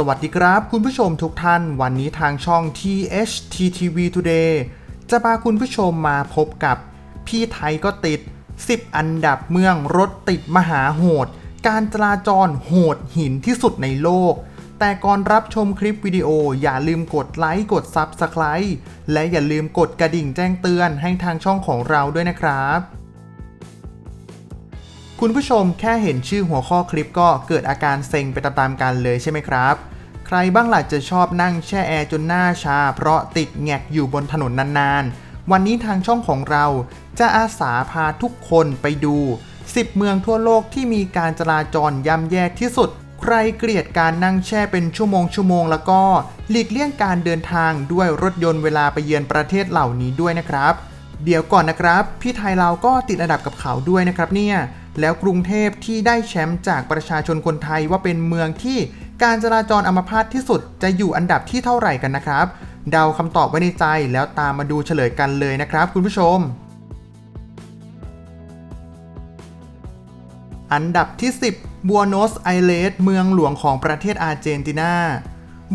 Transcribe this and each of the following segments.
สวัสดีครับ คุณผู้ชมทุกท่าน วันนี้ทางช่อง THTTV Today จะพาคุณผู้ชมมาพบกับ พี่ไทยก็ติด 10 อันดับเมืองรถติดมหาโหด การจราจรโหดหินที่สุดในโลก แต่ก่อนรับชมคลิปวิดีโออย่าลืมกดไลค์กด Subscribe และอย่าลืมกดกระดิ่งแจ้งเตือนให้ทางช่องของเราด้วยนะครับ คุณผู้ชมแค่เห็นชื่อหัวข้อคลิปก็เกิดอาการเซ็งไปตามๆกันเลยใช่ไหมครับ ใครบ้างล่ะจะชอบนั่งแช่แอร์จนหน้าชา เพราะติดแงกอยู่บนถนนนานๆ วันนี้ทางช่องของเราจะอาสาพาทุกคนไปดู 10 เมืองทั่วโลกที่มีการจราจรย่ำแย่ที่สุด ใครเกลียดการนั่งแช่เป็นชั่วโมงชั่วโมงแล้วก็หลีกเลี่ยงการเดินทางด้วยรถยนต์เวลาไปเยือนประเทศเหล่านี้ด้วยนะครับ เดี๋ยวก่อนนะครับ พี่ไทยเราก็ติดอันดับกับเขาด้วยนะครับเนี่ย แล้วกรุงเทพที่ได้แชมป์จากประชาชนคนไทยว่าเป็นเมืองที่การจราจรอัมพาตที่สุดจะอยู่อันดับที่เท่าไหร่กันนะครับ เดาคำตอบไว้ในใจแล้วตามมาดูเฉลยกันเลยนะครับคุณผู้ชม อันดับที่ 10บัวโนสไอเลสเมืองหลวงของประเทศอาร์เจนตินา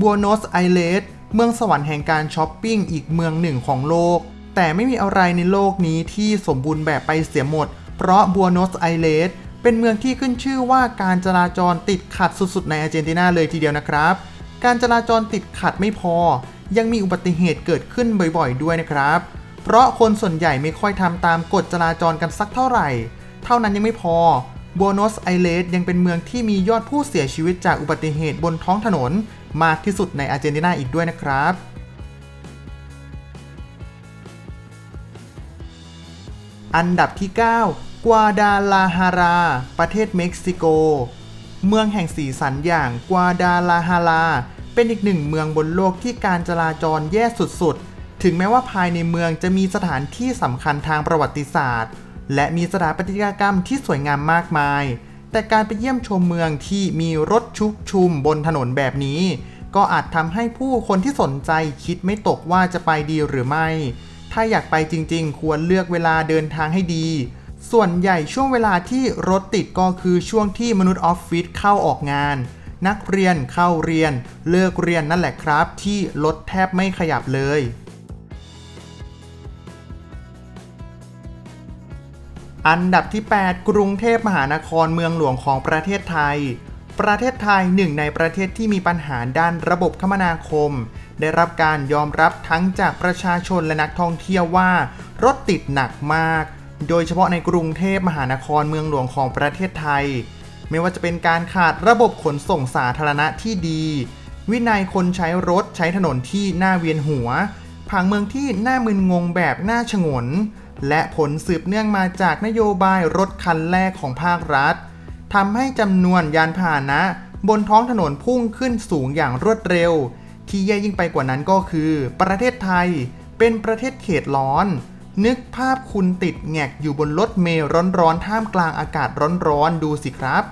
บัวโนสไอเลสเมืองสวรรค์แห่งการช้อปปิ้งอีกเมืองหนึ่งของโลก แต่ไม่มีอะไรในโลกนี้ที่สมบูรณ์แบบไปเสียหมด เพราะบัวโนสไอเลสเป็นเมืองที่ขึ้นชื่อว่าการจราจรติดขัดสุดๆ ในอาร์เจนตินาเลยทีเดียวนะครับ การจราจรติดขัดไม่พอ ยังมีอุบัติเหตุเกิดขึ้นบ่อยๆ ด้วยนะครับ เพราะคนส่วนใหญ่ไม่ค่อยทำตามกฎจราจรกันสักเท่าไหร่ เท่านั้นยังไม่พอบัวโนสไอเลสยังเป็นเมืองที่มียอดผู้เสียชีวิตจากอุบัติเหตุบนท้องถนน มากที่สุดในอาร์เจนตินาอีกด้วยนะครับ อันดับที่ 9 กวาดาลาฮารา ประเทศเม็กซิโก เมืองแห่งสีสันอย่างกวาดาลาฮารา เป็นอีกหนึ่งเมืองบนโลกที่การจราจรแย่สุดๆ ถึงแม้ว่าภายในเมืองจะมีสถานที่สำคัญทางประวัติศาสตร์ และมีสถาปัตยกรรมที่สวยงามมากมาย แต่การไปเยี่ยมชมเมืองที่มีรถชุกชุมบนถนนแบบนี้ ก็อาจทำให้ผู้คนที่สนใจคิดไม่ตกว่าจะไปดีหรือไม่ ถ้าอยากไปจริง ๆ ควรเลือกเวลาเดินทางให้ดี ส่วนใหญ่ช่วงเวลาที่รถติดก็คือช่วงที่มนุษย์ออฟฟิศเข้าออกงาน นักเรียนเข้าเรียน เลิกเรียนนั่นแหละครับ ที่รถแทบไม่ขยับเลย อันดับที่ 8 กรุงเทพมหานครเมืองหลวงของประเทศไทย ประเทศไทยหนึ่งในประเทศที่มีปัญหาด้านระบบคมนาคม ได้รับการยอมรับทั้งจากประชาชนและนักท่องเที่ยวว่า รถติดหนักมาก โดยเฉพาะในกรุงเทพมหานครเมืองหลวงของประเทศไทย ไม่ว่าจะเป็นการขาดระบบขนส่งสาธารณะที่ดี วินัยคนใช้รถใช้ถนนที่น่าเวียนหัวผังเมืองที่น่ามึนงงแบบน่าชงน และผลสืบเนื่องมาจากนโยบายรถคันแรกของภาครัฐทำให้จำนวนยานพาหนะ บนท้องถนนพุ่งขึ้นสูงอย่างรวดเร็ว ที่แย่ยิ่งไปกว่านั้นก็คือ ประเทศไทยเป็นประเทศเขตร้อน นึกภาพคุณติดแงกอยู่บนรถเมล์ร้อนๆท่ามกลางอากาศร้อนๆดูสิครับ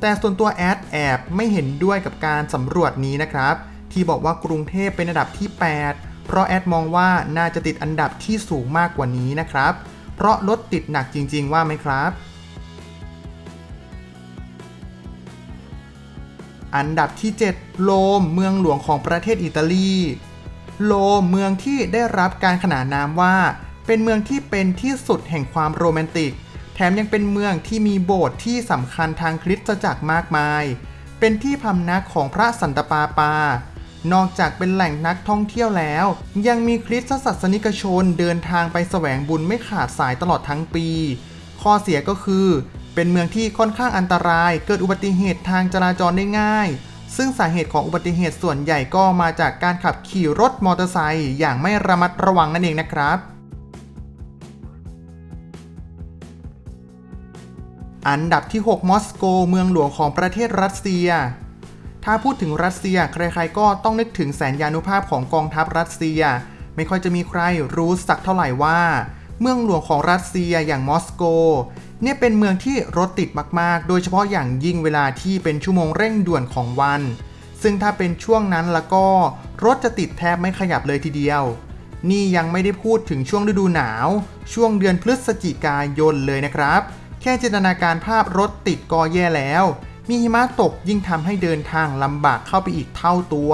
แต่ส่วนตัวแอดแอบไม่เห็นด้วยกับการสำรวจนี้นะครับ ที่บอกว่ากรุงเทพเป็นอันดับที่ 8 เพราะแอดมองว่าน่าจะติดอันดับที่สูงมากกว่านี้นะครับ เพราะรถติดหนักจริง ๆ ว่าไหมครับ อันดับที่ 7 โลมเมืองหลวงของประเทศอิตาลี โลมเมืองที่ได้รับการขนานนามว่า เป็นเมืองที่เป็นที่สุดแห่งความโรแมนติก แถมยังเป็นเมืองที่มีโบสถ์ที่สำคัญทางคริสตจักรมากมาย เป็นที่พำนักของพระสันตปาปา นอกจากเป็นแหล่งนักท่องเที่ยวแล้ว ยังมีคริสตศาสนิกชนเดินทางไปแสวงบุญไม่ขาดสายตลอดทั้งปี ข้อเสียก็คือ เป็นเมืองที่ค่อนข้างอันตราย เกิดอุบัติเหตุทางจราจรได้ง่าย ซึ่งสาเหตุของอุบัติเหตุส่วนใหญ่ก็มาจากการขับขี่รถมอเตอร์ไซค์อย่างไม่ระมัดระวังนั่นเองนะครับอันดับที่ 6 มอสโก เมืองหลวงของประเทศรัสเซีย ถ้าพูดถึงรัสเซีย ใครๆก็ต้องนึกถึงแสนยานุภาพของกองทัพรัสเซีย ไม่ค่อยจะมีใครรู้สักเท่าไหร่ว่า เมืองหลวงของรัสเซียอย่างมอสโก เนี่ยเป็นเมืองที่รถติดมากๆ โดยเฉพาะอย่างยิ่งเวลาที่เป็นชั่วโมงเร่งด่วนของวัน ซึ่งถ้าเป็นช่วงนั้นแล้วก็รถจะติดแทบไม่ขยับเลยทีเดียว นี่ยังไม่ได้พูดถึงช่วงฤดูหนาว ช่วงเดือนพฤศจิกายนเลยนะครับ แค่จินตนาการภาพรถติดก็แย่แล้ว มีหิมะตกยิ่งทำให้เดินทางลำบากเข้าไปอีกเท่าตัว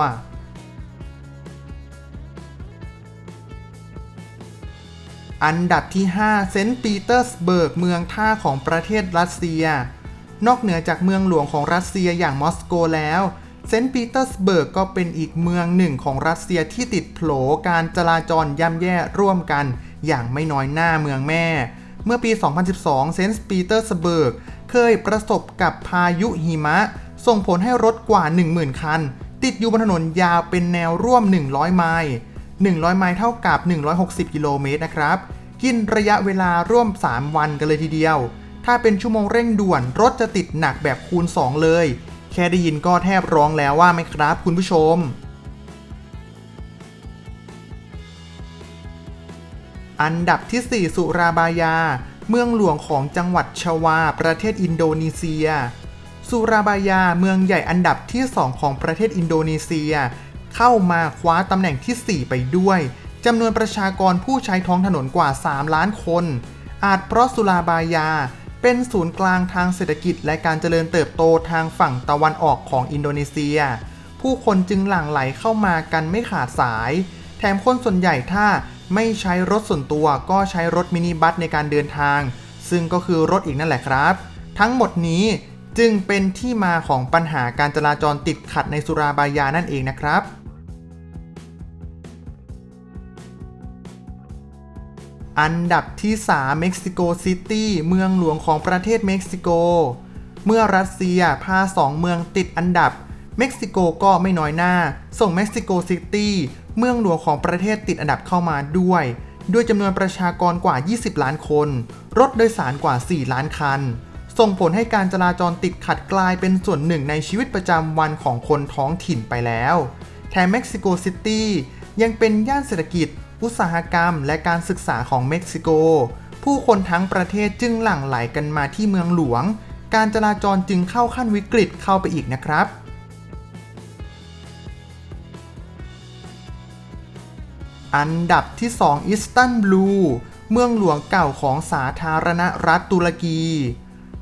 อันดับที่ 5 เซนต์ปีเตอร์สเบิร์ก เมืองท่าของประเทศรัสเซีย นอกเหนือจากเมืองหลวงของรัสเซียอย่างมอสโกแล้ว เซนต์ปีเตอร์สเบิร์กก็เป็นอีกเมืองหนึ่งของรัสเซียที่ติดโผลการจราจรย่ำแย่ร่วมกัน อย่างไม่น้อยหน้าเมืองแม่ เมื่อปี 2012 เซนต์ปีเตอร์สเบิร์ก เคยประสบกับพายุหิมะ ส่งผลให้รถกว่า 10,000 คัน ติดอยู่บนถนนยาวเป็นแนวร่วม 100 ไมล์ 100 ไมล์เท่ากับ 160 กิโลเมตรนะครับ กินระยะเวลาร่วม 3 วันกันเลยทีเดียว ถ้าเป็นชั่วโมงเร่งด่วน รถจะติดหนักแบบคูณ 2 เลย แค่ได้ยินก็แทบร้องแล้วว่าไหมครับ คุณผู้ชม อันดับที่ 4 สุราบายา เมืองหลวงของจังหวัดชวา ประเทศอินโดนีเซียสุราบายาเมืองใหญ่อันดับที่ 2 ของประเทศอินโดนีเซีย เข้ามาคว้าตำแหน่งที่ 4 ไปด้วยจำนวนประชากรผู้ใช้ท้องถนนกว่า 3 ล้านคน อาจเพราะสุราบายา เป็นศูนย์กลางทางเศรษฐกิจและการเจริญเติบโตทางฝั่งตะวันออกของอินโดนีเซีย ผู้คนจึงหลั่งไหลเข้ามากันไม่ขาดสาย แถมคนส่วนใหญ่ถ้าไม่ใช้รถส่วนตัวก็ใช้รถมินิบัสในการเดินทาง ซึ่งก็คือรถอีกนั่นแหละครับ ทั้งหมดนี้จึงเป็นที่มาของปัญหาการจราจรติดขัดในสุราบายานั่นเองนะครับ อันดับที่ 3 เม็กซิโกซิตี้ เมืองหลวงของประเทศเม็กซิโก เมื่อรัสเซียพา 2 เมืองติดอันดับ เม็กซิโกก็ไม่น้อยหน้า ส่งเม็กซิโกซิตี้ เมืองหลวงของประเทศติดอันดับเข้ามาด้วย ด้วยจำนวนประชากรกว่า 20 ล้านคน รถโดยสารกว่า 4 ล้านคัน ส่งผลให้การจราจรติดขัดกลายเป็นส่วนหนึ่งในชีวิตประจำวันของคนท้องถิ่นไปแล้ว แถมเม็กซิโกซิตี้ยังเป็นย่านเศรษฐกิจ อุตสาหกรรมและการศึกษาของเม็กซิโก ผู้คนทั้งประเทศจึงหลั่งไหลกันมาที่เมืองหลวง การจราจรจึงเข้าขั้นวิกฤตเข้าไปอีกนะครับอันดับที่ 2 อิสตันบูลเมืองหลวงเก่าของสาธารณรัฐตุรกี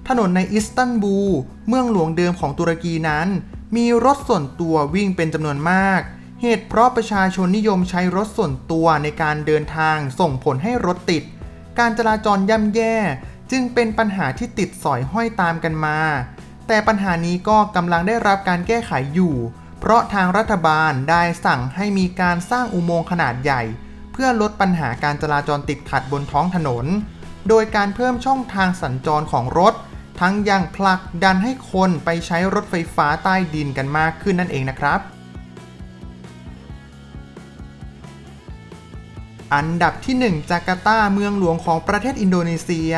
ถนนในอิสตันบูลเมืองหลวงเดิมของตุรกีนั้น มีรถส่วนตัววิ่งเป็นจำนวนมาก เหตุเพราะประชาชนนิยมใช้รถส่วนตัวในการเดินทางส่งผลให้รถติด การจราจรย่ำแย่ จึงเป็นปัญหาที่ติดสอยห้อยตามกันมา แต่ปัญหานี้ก็กำลังได้รับการแก้ไขอยู่ เพราะทางรัฐบาลได้สั่งให้มีการสร้างอุโมงค์ขนาดใหญ่ เพื่อลดปัญหาการจราจรติดขัดบนท้องถนน โดยการเพิ่มช่องทางสัญจรของรถ ทั้งยังผลักดันให้คนไปใช้รถไฟฟ้าใต้ดินกันมากขึ้นนั่นเองนะครับ อันดับที่ 1 จาการ์ตา เมืองหลวงของประเทศอินโดนีเซีย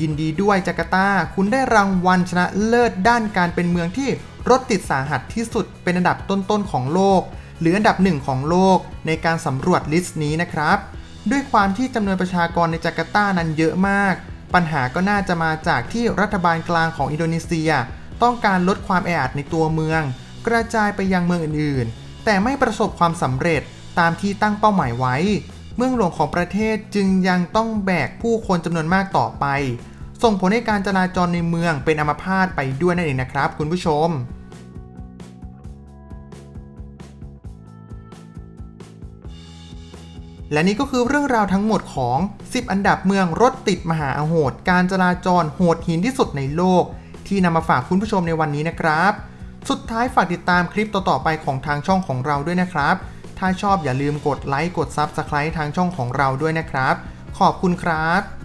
ยินดีด้วยจาการ์ตา คุณได้รางวัลชนะเลิศด้านการเป็นเมืองที่รถติดสาหัสที่สุดเป็นอันดับต้นๆของโลก หรืออันดับหนึ่งของโลกในการสำรวจลิสต์นี้นะครับ ด้วยความที่จำนวนประชากรในจาการ์ตานั้นเยอะมาก ปัญหาก็น่าจะมาจากที่รัฐบาลกลางของอินโดนีเซีย ต้องการลดความแออัดในตัวเมือง กระจายไปยังเมืองอื่นๆ แต่ไม่ประสบความสำเร็จตามที่ตั้งเป้าหมายไว้ เมืองหลวงของประเทศจึงยังต้องแบกผู้คนจำนวนมากต่อไป ส่งผลให้การจราจรในเมืองเป็นอัมพาตไปด้วยนั่นเองนะครับ คุณผู้ชมและนี่ก็คือเรื่องราวทั้งหมดของ 10 อันดับเมืองรถติดมหาโหด การจราจรโหดหินที่สุดในโลก ที่นำมาฝากคุณผู้ชมในวันนี้นะครับ สุดท้ายฝากติดตามคลิปต่อๆไปของทางช่องของเราด้วยนะครับ ถ้าชอบอย่าลืมกดไลค์กด Subscribe ทางช่องของเราด้วยนะครับ ขอบคุณครับ